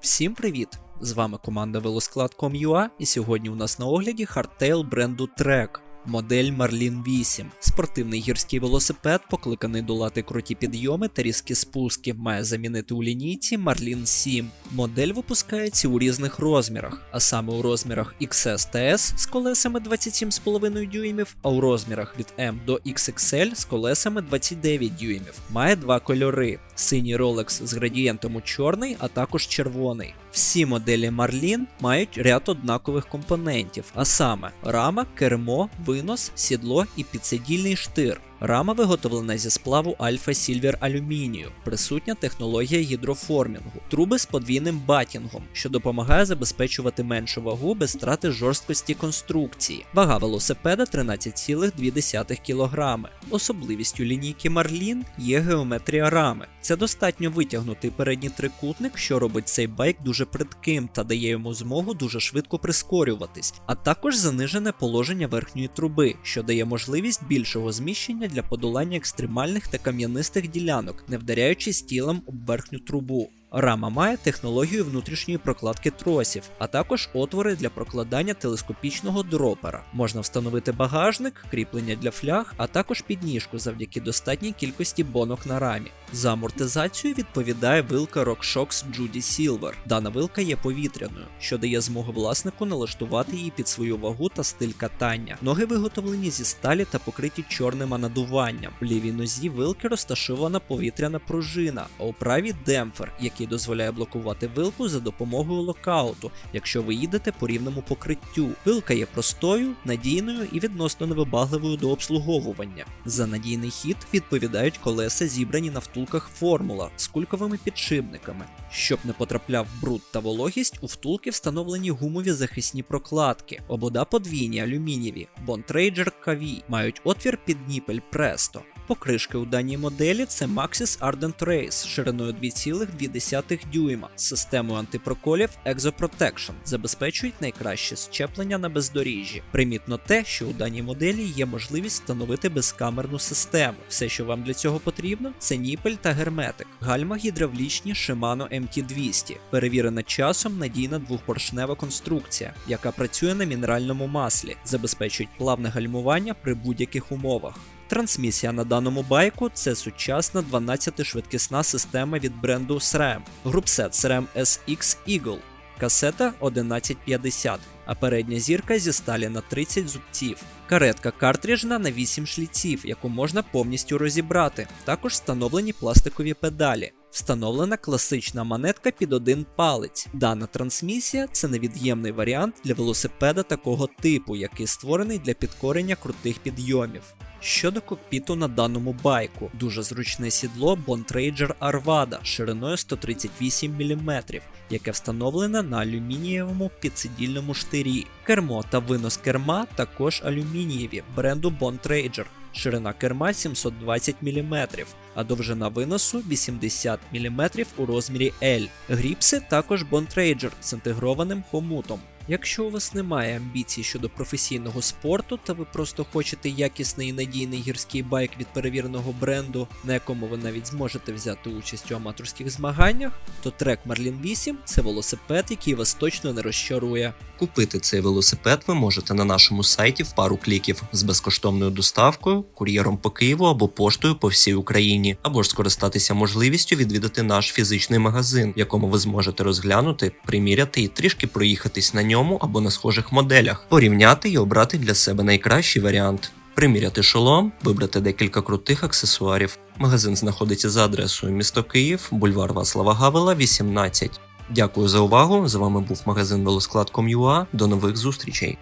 Всім привіт! З вами команда Велосклад.com.ua і сьогодні у нас на огляді хардтейл бренду Trek. Модель Marlin 8. Спортивний гірський велосипед, покликаний долати круті підйоми та різкі спуски, має замінити у лінійці Marlin 7. Модель випускається у різних розмірах, а саме у розмірах XS та S з колесами 27,5 дюймів, а у розмірах від M до XXL з колесами 29 дюймів. Має два кольори: синій Rolex з градієнтом у чорний, а також червоний. Всі моделі Марлін мають ряд однакових компонентів, а саме рама, кермо, винос, сідло і підсидільний штир. Рама виготовлена зі сплаву Альфа Сільвер алюмінію, присутня технологія гідроформінгу, труби з подвійним батінгом, що допомагає забезпечувати меншу вагу без втрати жорсткості конструкції. Вага велосипеда 13,2 кг. Особливістю лінійки Marlin є геометрія рами. Це достатньо витягнутий передній трикутник, що робить цей байк дуже придким та дає йому змогу дуже швидко прискорюватись, а також занижене положення верхньої труби, що дає можливість більшого зміщення для подолання екстремальних та кам'янистих ділянок, не вдаряючись тілом об верхню трубу. Рама має технологію внутрішньої прокладки тросів, а також отвори для прокладання телескопічного дропера. Можна встановити багажник, кріплення для фляг, а також підніжку завдяки достатній кількості бонок на рамі. За амортизацію відповідає вилка RockShox Judy Silver. Дана вилка є повітряною, що дає змогу власнику налаштувати її під свою вагу та стиль катання. Ноги виготовлені зі сталі та покриті чорним надуванням. В лівій нозі вилки розташована повітряна пружина, а у правій демпфер, який дозволяє блокувати вилку за допомогою локауту, якщо ви їдете по рівному покриттю. Вилка є простою, надійною і відносно невибагливою до обслуговування. За надійний хід відповідають колеса, зібрані на втулках формула з кульковими підшипниками. Щоб не потрапляв бруд та вологість, у втулки встановлені гумові захисні прокладки, обода подвійні алюмінієві, Bontrager KV, мають отвір під ніпель Presto. Покришки у даній моделі це Maxxis Ardent Race шириною 2,2 дюйма з системою антипроколів Exoprotection, забезпечують найкраще щеплення на бездоріжжі. Примітно те, що у даній моделі є можливість встановити безкамерну систему. Все, що вам для цього потрібно, це ніпель та герметик. Гальма гідравлічні Shimano MT200, перевірена часом надійна двохпоршнева конструкція, яка працює на мінеральному маслі, забезпечують плавне гальмування при будь-яких умовах. Трансмісія на даному байку це сучасна 12-швидкісна система від бренду SRAM, групсет SRAM SX Eagle, касета 1150, а передня зірка зі сталі на 30 зубців. Каретка картриджна на 8 шліців, яку можна повністю розібрати. Також встановлені пластикові педалі. Встановлена класична монетка під один палець. Дана трансмісія це невід'ємний варіант для велосипеда такого типу, який створений для підкорення крутих підйомів. Щодо кокпіту на даному байку, дуже зручне сідло Bontrager Arvada шириною 138 мм, яке встановлене на алюмінієвому підсидільному штирі. Кермо та винос керма також алюмінієві бренду Bontrager. Ширина керма 720 мм, а довжина виносу 80 мм у розмірі L. Гріпси також Bontrager з інтегрованим хомутом. Якщо у вас немає амбіцій щодо професійного спорту, та ви просто хочете якісний і надійний гірський байк від перевіреного бренду, на якому ви навіть зможете взяти участь у аматорських змаганнях, то трек Marlin 8 це велосипед, який вас точно не розчарує. Купити цей велосипед ви можете на нашому сайті в пару кліків з безкоштовною доставкою, кур'єром по Києву або поштою по всій Україні, або ж скористатися можливістю відвідати наш фізичний магазин, в якому ви зможете розглянути, приміряти і трішки проїхатись на ньому або на схожих моделях, порівняти і обрати для себе найкращий варіант. Приміряти шолом, вибрати декілька крутих аксесуарів. Магазин знаходиться за адресою місто Київ, бульвар Васлава Гавела, 18. Дякую за увагу. З вами був магазин Велосклад.com.ua. До нових зустрічей.